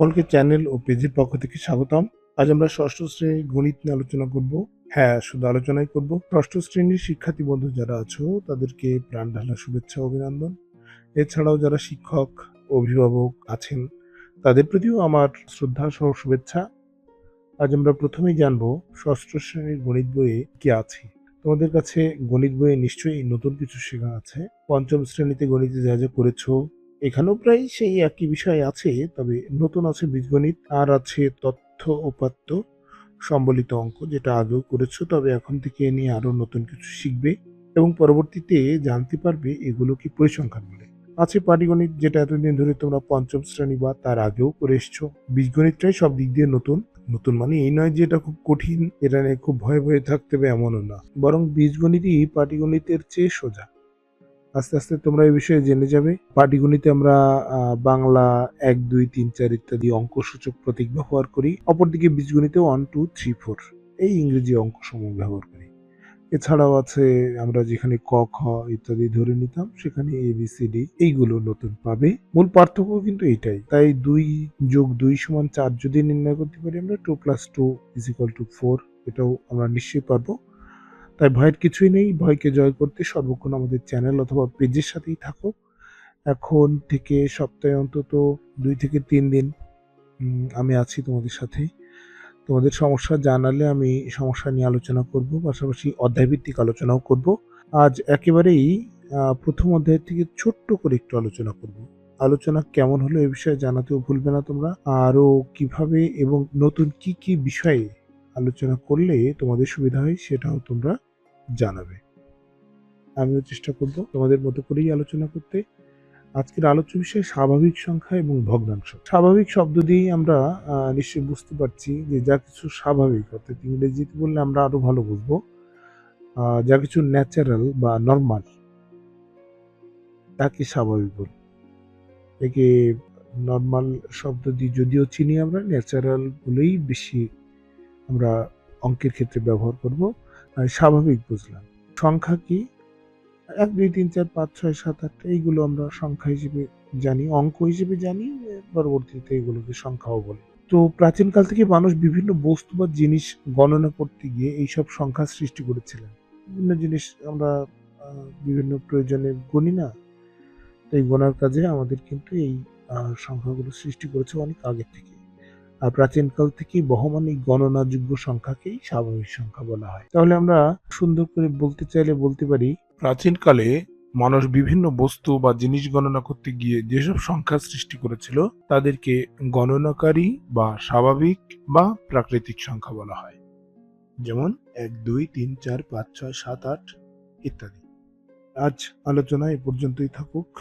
সকলকে চ্যানেল ও পেজের পক্ষ থেকে স্বাগতম। আজ আমরা ষষ্ঠ শ্রেণির গণিত নিয়ে আলোচনা করব। হ্যাঁ শুধু আলোচনাই করব। ষষ্ঠ শ্রেণির শিক্ষার্থী বন্ধু যারা আছো, তাদেরকে প্রাণ ঢালা শুভেচ্ছা অভিনন্দন। এছাড়াও যারা শিক্ষক, অভিভাবক আছেন, তাদের প্রতিও আমার শ্রদ্ধা সহ শুভেচ্ছা। আজ আমরা প্রথমেই জানব ষষ্ঠ শ্রেণির গণিত বইয়ে কি আছে। তোমাদের কাছে গণিত বইয়ে নিশ্চয়ই নতুন কিছু শেখা আছে। পঞ্চম শ্রেণীতে গণিতে যা যা করেছ এখানেও প্রায় সেই একই বিষয় আছে, তবে নতুন আছে বীজগণিত, আর আছে তথ্য উপাত্ত সম্বলিত অঙ্ক যেটা আগেও করেছ, তবে এখন থেকে নিয়ে আরও নতুন কিছু শিখবে এবং পরবর্তীতে জানতে পারবে এগুলো কি পরিসংখ্যান বলে। আছে পাটিগণিত যেটা এতদিন ধরে তোমরা পঞ্চম শ্রেণি বা তার আগেও করে এসছো। বীজগণিতটাই সব দিক দিয়ে নতুন। নতুন মানে এই নয় যে এটা খুব কঠিন, এটা নিয়ে খুব ভয়ে ভয়ে থাকতে হবে এমনও না। বরং বীজগণিতই পাটিগণিতের চেয়ে সোজা। আস্তে আস্তে তোমরা এই বিষয়ে জেনে যাবে। পাটিগণিতে আমরা বাংলা এক, দুই, তিন, চার ইত্যাদি অঙ্ক সূচক প্রতীক ব্যবহার করি। অপরদিকে বীজগণিতে ওয়ান টু থ্রি ফোর এই ইংরেজি অঙ্ক সমূহ ব্যবহার করি। এছাড়াও আছে আমরা যেখানে ক, খ ইত্যাদি ধরে নিতাম, সেখানে এ বি সি ডি এইগুলো নতুন পাবে। মূল পার্থক্য কিন্তু এটাই তাই দুই যোগ দুই সমান চার যদি নির্ণয় করতে পারি আমরা two plus two is two four এটাও আমরা নিশ্চয়ই পারব। তাই ভয়ের কিছুই নেই। ভয়কে জয় করতে সর্বক্ষণ আমাদের চ্যানেল অথবা পেজের সাথেই থাকো। এখন থেকে সপ্তাহে অন্তত দুই থেকে তিন দিন আমি আছি তোমাদের সাথে। তোমাদের সমস্যা জানালে আমি সমস্যা নিয়ে আলোচনা করব, পাশাপাশি অধ্যায়ভিত্তিক আলোচনাও করব। আজ একেবারেই প্রথম অধ্যায় থেকে ছোট্ট করে একটু আলোচনা করব। আলোচনা কেমন হলো এ বিষয়ে জানাতেও ভুলবে না তোমরা। আরও কীভাবে এবং নতুন কি কি বিষয়ে আলোচনা করলে তোমাদের সুবিধা হয় সেটাও তোমরা জানাবে। আমিও চেষ্টা করব তোমাদের মতো করেই আলোচনা করতে। আজকের আলোচ্য বিষয় স্বাভাবিক সংখ্যা এবং ভগ্নাংশ। স্বাভাবিক শব্দ দিয়েই আমরা নিশ্চয়ই বুঝতে পারছি যে যা কিছু স্বাভাবিক, অর্থাৎ ইংরেজিতে বললে আমরা আরও ভালো বুঝব। যা কিছু ন্যাচারাল বা নর্মাল তাকে স্বাভাবিক বলি। একে নর্মাল শব্দ দিয়ে যদিও চিনি আমরা ন্যাচারাল বলেই বেশি আমরা অঙ্কের ক্ষেত্রে ব্যবহার করব। স্বাভাবিক বুঝলাম। সংখ্যা কি? এক, দুই, তিন, চার, পাঁচ, ছয়, সাত, আট, এইগুলো আমরা সংখ্যা হিসেবে জানি, অঙ্ক হিসেবে জানি পরবর্তীতে এগুলোকে সংখ্যাও বলে। তো প্রাচীনকাল থেকে মানুষ বিভিন্ন বস্তু বা জিনিস গণনা করতে গিয়ে এইসব সংখ্যা সৃষ্টি করেছিলেন। বিভিন্ন জিনিস আমরা বিভিন্ন প্রয়োজনে গণি না এই গোনার কাজে আমাদের কিন্তু এই সংখ্যাগুলো সৃষ্টি করেছে অনেক আগের থেকে প্রাচীনকাল থেকে বহমান এই গণনাযোগ্য সংখ্যাকেই স্বাভাবিক সংখ্যা বলা হয়। তাহলে আমরা সুন্দর করে বলতে চাইলে বলতে পারি, প্রাচীনকালে মানুষ বিভিন্ন বস্তু বা জিনিস গণনা করতে গিয়ে যেসব সংখ্যা সৃষ্টি করেছিল, তাদেরকে গণনাকারী বা স্বাভাবিক বা প্রাকৃতিক সংখ্যা বলা হয়। যেমন এক, দুই, তিন, চার, পাঁচ, ছয়, সাত, আট ইত্যাদি। আজ আলোচনা এ পর্যন্তই থাকুক।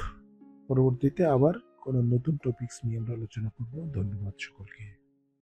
পরবর্তীতে আবার কোনো নতুন টপিকস নিয়ে আমরা আলোচনা করব। ধন্যবাদ সকলকে।